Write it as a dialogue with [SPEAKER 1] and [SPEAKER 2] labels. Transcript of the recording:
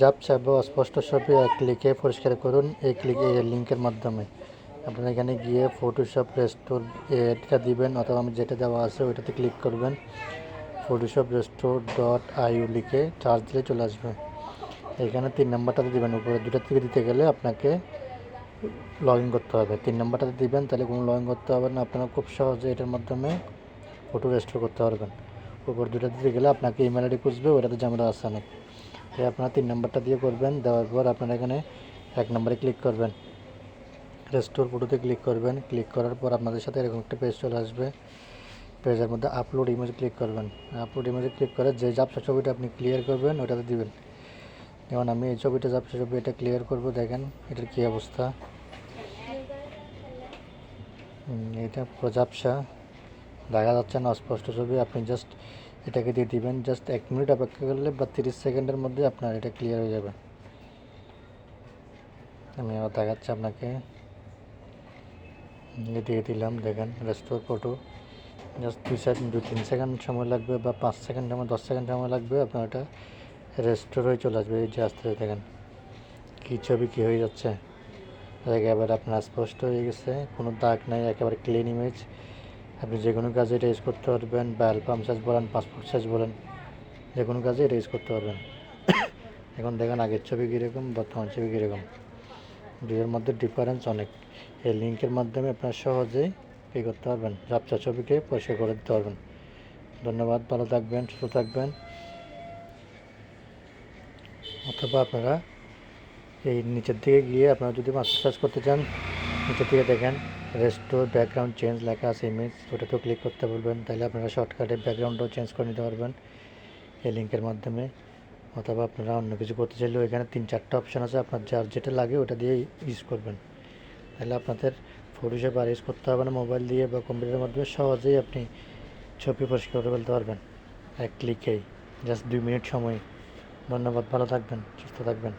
[SPEAKER 1] জাপ চাইব অস্পষ্ট ছবি এক ক্লিকে পরিষ্কার করুন। এই ক্লিক এই লিঙ্কের মাধ্যমে। আপনারা এখানে গিয়ে ফটোশপ রেস্টোর এটা দিবেন অথবা আমি যেটা দেওয়া আছে ওইটাতে ক্লিক করবেন। ফটোশপ রেস্টোর ডট আইউ লিখে চার্জ দিলে চলে আসবে। এখানে তিন নাম্বারটাতে দিবেন। উপরে দুটা থেকে দিতে গেলে আপনাকে লগ ইন করতে হবে। তিন নাম্বারটাতে দিবেন, তাহলে কোনো লগ ইন করতে হবে না। আপনারা খুব সহজে এটার মাধ্যমে ফটো রেস্টোর করতে পারবেন। উপর দুটা দিতে গেলে আপনাকে ইমেল আইডি খুঁজবে, ওটাতে ঝামেলা আসছে অনেক। তাই আপনারা তিন নাম্বারটা দিয়ে করবেন, দেওয়ার পর আপনারা এখানে এক নম্বরে ক্লিক করবেন। রেস্টোর ফটোতে ক্লিক করবেন। ক্লিক করার পর আপনাদের সাথে এরকম একটা পেজ চলে আসবে। পেজের মধ্যে আপলোড ইমেজ ক্লিক করবেন। আপলোড ইমেজে ক্লিক করে যে জাপসা ছবিটা আপনি ক্লিয়ার করবেন ওটাতে দিবেন। যেমন আমি এই ছবিটা জাপসা ছবি এটা ক্লিয়ার করব, দেখেন এটার কী অবস্থা। এটা ঝাপসা। দেখা যাচ্ছে না, অস্পষ্ট ছবি। আপনি জাস্ট এটাকে দিয়ে দিবেন জাস্ট এক মিনিট অপেক্ষা করলে বা তিরিশ সেকেন্ডের মধ্যে আপনার এটা ক্লিয়ার হয়ে যাবে। আমি আবার দেখাচ্ছি আপনাকে। দিয়ে দিলাম, দেখেন রেস্টোর ফটো জাস্ট দুই সেকেন্ড দু তিন সেকেন্ড সময় লাগবে বা পাঁচ সেকেন্ড সময় দশ সেকেন্ড সময় লাগবে, আপনার এটা রেস্টোর হয়ে চলে আসবে। এই যে আসতে দেখেন, কী ছবি, কী হয়ে যাচ্ছে। একেবারে আপনার স্পষ্ট হয়ে গেছে, কোনো দাগ নাই, একেবারে ক্লিন ইমেজ আপনি যে কোনো কাজে এটা ইউজ করতে পারবেন, বা অ্যালবাম সাইজ বলেন পাসপোর্ট সাইজ বলেন, যে কোনো কাজে এটা ইউজ করতে পারবেন। এখন দেখেন আগের ছবি কীরকম, বর্তমান ছবি কীরকম। দুইয়ের মধ্যে ডিফারেন্স অনেক। এই লিঙ্কের মাধ্যমে আপনার সহজেই কী করতে পারবেন, ঝাপসা ছবিকে পরিষ্কার করে দিতে পারবেন। ধন্যবাদ, ভালো থাকবেন, সুস্থ থাকবেন। অথবা আপনারা এই নিচের দিকে গিয়ে আপনারা যদি মাস্টার সার্চ করতে চান নিচের দিকে দেখেন রেস্টোর ব্যাকগ্রাউন্ড চেঞ্জ লেখা আছে ইমেজ ওটাতেও ক্লিক করতে বলবেন, তাহলে আপনারা শর্টকাটে ব্যাকগ্রাউন্ডও চেঞ্জ করে নিতে পারবেন এই লিঙ্কের মাধ্যমে। অথবা আপনারা অন্য কিছু করতে চাইলেও এখানে তিন চারটা অপশান আছে, আপনার যার যেটা লাগে ওটা দিয়ে ইউজ করবেন। তাহলে আপনাদের ফটোশপ আর ইউজ করতে হবে না মোবাইল দিয়ে বা কম্পিউটারের মাধ্যমে সহজেই আপনি ছবি পরিষ্কার করে ফেলতে পারবেন এক ক্লিকেই জাস্ট দুই মিনিট সময়। ধন্যবাদ, ভালো থাকবেন, সুস্থ থাকবেন।